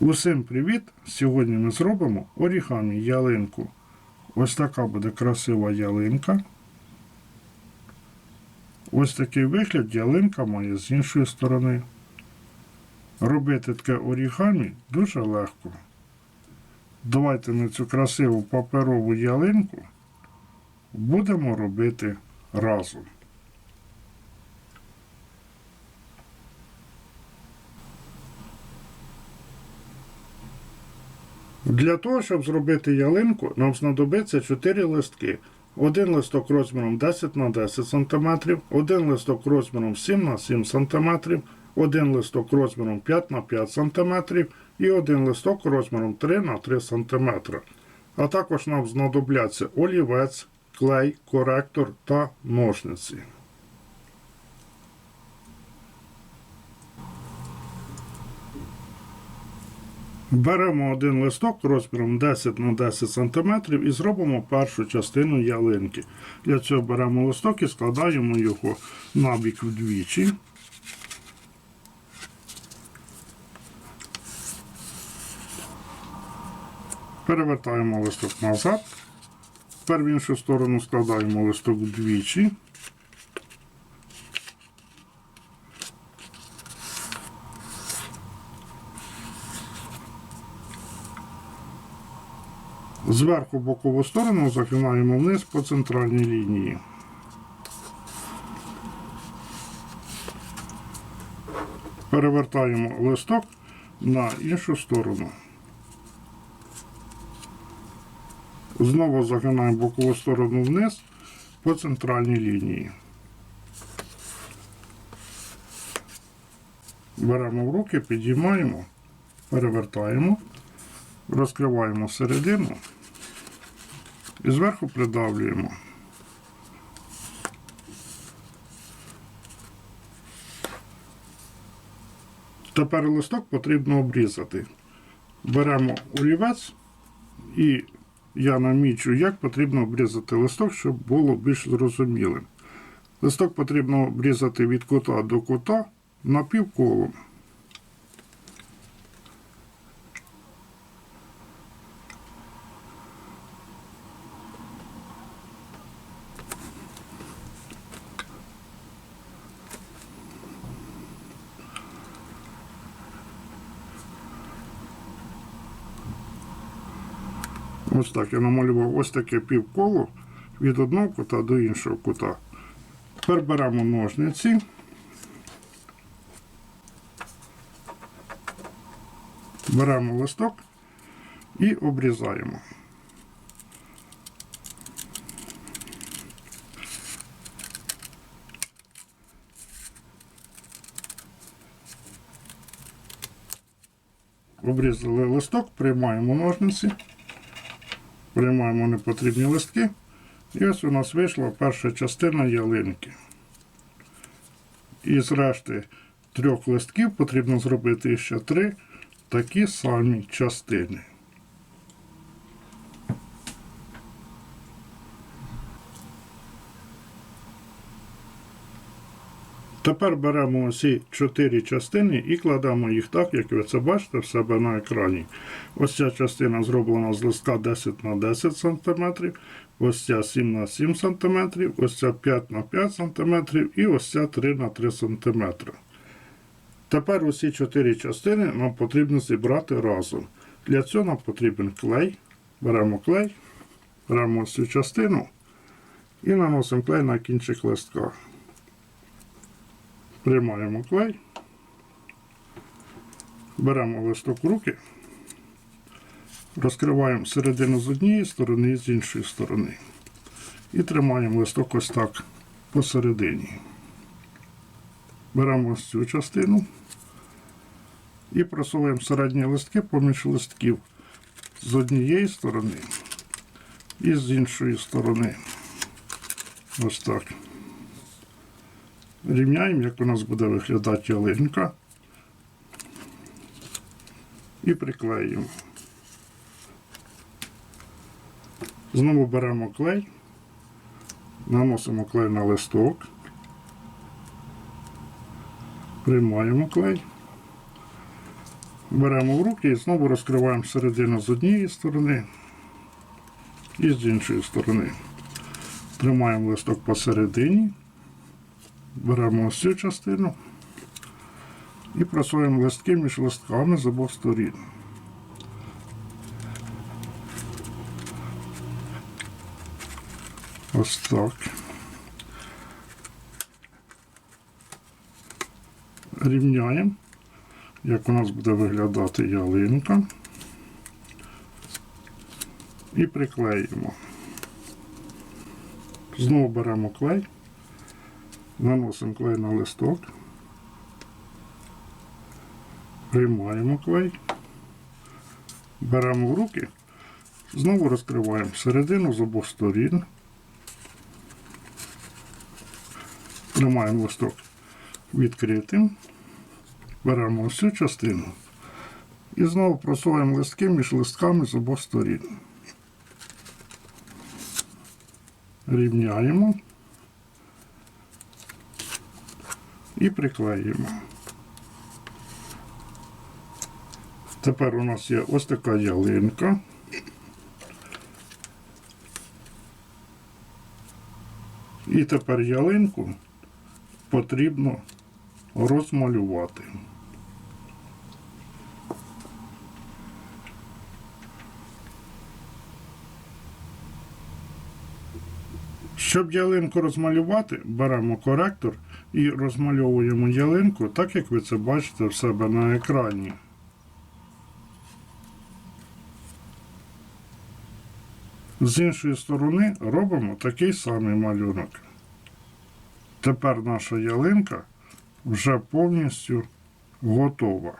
Усім привіт! Сьогодні ми зробимо орігамі ялинку. Ось така буде красива ялинка. Ось такий вигляд ялинка має з іншої сторони. Робити таке орігамі дуже легко. Давайте ми цю красиву паперову ялинку будемо робити разом. Для того, щоб зробити ялинку, нам знадобиться 4 листки. Один листок розміром 10 на 10 см, один листок розміром 7 на 7 см, один листок розміром 5 на 5 см і один листок розміром 3 на 3 см. А також нам знадобляться олівець, клей, коректор та ножниці. Беремо один листок розміром 10 на 10 см і зробимо першу частину ялинки. Для цього беремо листок і складаємо його набік вдвічі. Перевертаємо листок назад. Тепер в іншу сторону складаємо листок вдвічі. Зверху бокову сторону загинаємо вниз по центральній лінії. Перевертаємо листок на іншу сторону. Знову загинаємо бокову сторону вниз по центральній лінії. Беремо в руки, підіймаємо, перевертаємо, розкриваємо середину і зверху придавлюємо. Тепер листок потрібно обрізати. Беремо олівець і я намічу, як потрібно обрізати листок, щоб було більш зрозумілим. Листок потрібно обрізати від кута до кута напівколом. Ось так я намалював ось таке півколо від одного кута до іншого кута. Тепер беремо ножниці. Беремо листок і обрізаємо. Обрізали листок, приймаємо ножниці. Приймаємо непотрібні листки. І ось у нас вийшла перша частина ялинки. І з решти трьох листків потрібно зробити ще три такі самі частини. Тепер беремо усі чотири частини і кладемо їх так, як ви це бачите в себе на екрані. Ось ця частина зроблена з листка 10 на 10 см, ось ця 7 на 7 см, ось ця 5 на 5 см і ось ця 3 на 3 см. Тепер усі чотири частини нам потрібно зібрати разом. Для цього нам потрібен клей. Беремо клей, беремо ось цю частину і наносимо клей на кінчик листка. Приймаємо клей, беремо листок в руки, розкриваємо середину з однієї сторони і з іншої сторони. І тримаємо листок ось так посередині. Беремо ось цю частину і просуваємо середні листки поміж листків з однієї сторони і з іншої сторони. Ось так. Рівняємо, як у нас буде виглядати ялинка. І приклеїмо. Знову беремо клей, наносимо клей на листок, приймаємо клей, Беремо в руки і знову розкриваємо середину з однієї сторони і з іншої сторони. Тримаємо листок посередині, беремо ось цю частину і просуємо листки між листками з обох сторін. Ось так. Рівняємо, як у нас буде виглядати ялинка. І приклеїмо. Знову беремо клей, наносимо клей на листок, приймаємо клей, беремо в руки, знову розкриваємо середину з обох сторін, тримаємо листок відкритим, беремо ось цю частину. І знову просуваємо листки між листками з обох сторін. Рівняємо і приклеїмо. Тепер у нас є ось така ялинка. І тепер ялинку потрібно розмалювати. Щоб ялинку розмалювати, беремо коректор і розмальовуємо ялинку, так як ви це бачите в себе на екрані. З іншої сторони робимо такий самий малюнок. Тепер наша ялинка вже повністю готова.